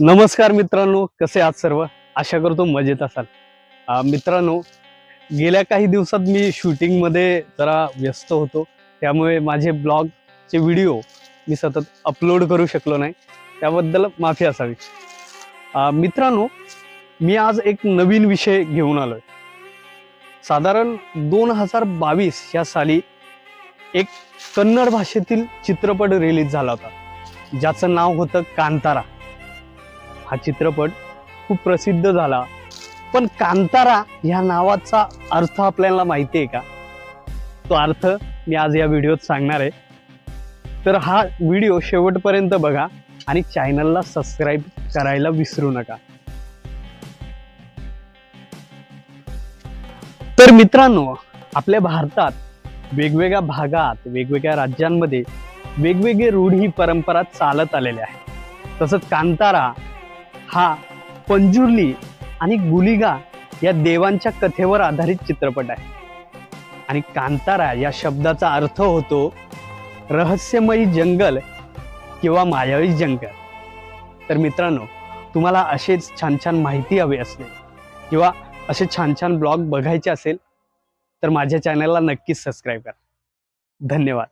नमस्कार मित्रांनो कसे आहात सर्व? आशा करतो मजेत असाल. मित्रांनो गेल्या काही दिवसात मी शूटिंगमध्ये जरा व्यस्त होतो. त्यामुळे माझे ब्लॉगचे व्हिडिओ मी सतत अपलोड करू शकलो नाही. त्याबद्दल माफी असावी. मित्रांनो मी आज एक नवीन विषय घेऊन आलोय. साधारण दोन हजार बावीस या साली एक कन्नड भाषेतील चित्रपट रिलीज झाला होता. ज्याचं नाव होतं कांतारा. हा चित्रपट खूप प्रसिद्ध झाला. पण कांतारा ह्या नावाचा अर्थ आपल्याला माहिती आहे का? तो अर्थ मी आज या व्हिडिओत सांगणार आहे. तर हा व्हिडिओ शेवटपर्यंत बघा आणि चॅनलला सबस्क्राईब करायला विसरू नका. तर मित्रांनो आपल्या भारतात वेगवेगळ्या भागात वेगवेगळ्या राज्यांमध्ये वेगवेगळे रूढी परंपरा चालत आलेल्या आहेत. तसंच कांतारा हा पंजुर्ली आणि गुलिगा या देवांच्या कथेवर आधारित चित्रपट आहे. आणि कांतारा या शब्दाचा अर्थ होतो रहस्यमयी जंगल किंवा मायावी जंगल. तर मित्रांनो तुम्हाला असेच छान छान माहिती हवी असेल किंवा असे छान छान ब्लॉग बघायचे असेल तर माझ्या चॅनलला नक्कीच सबस्क्राईब करा. धन्यवाद.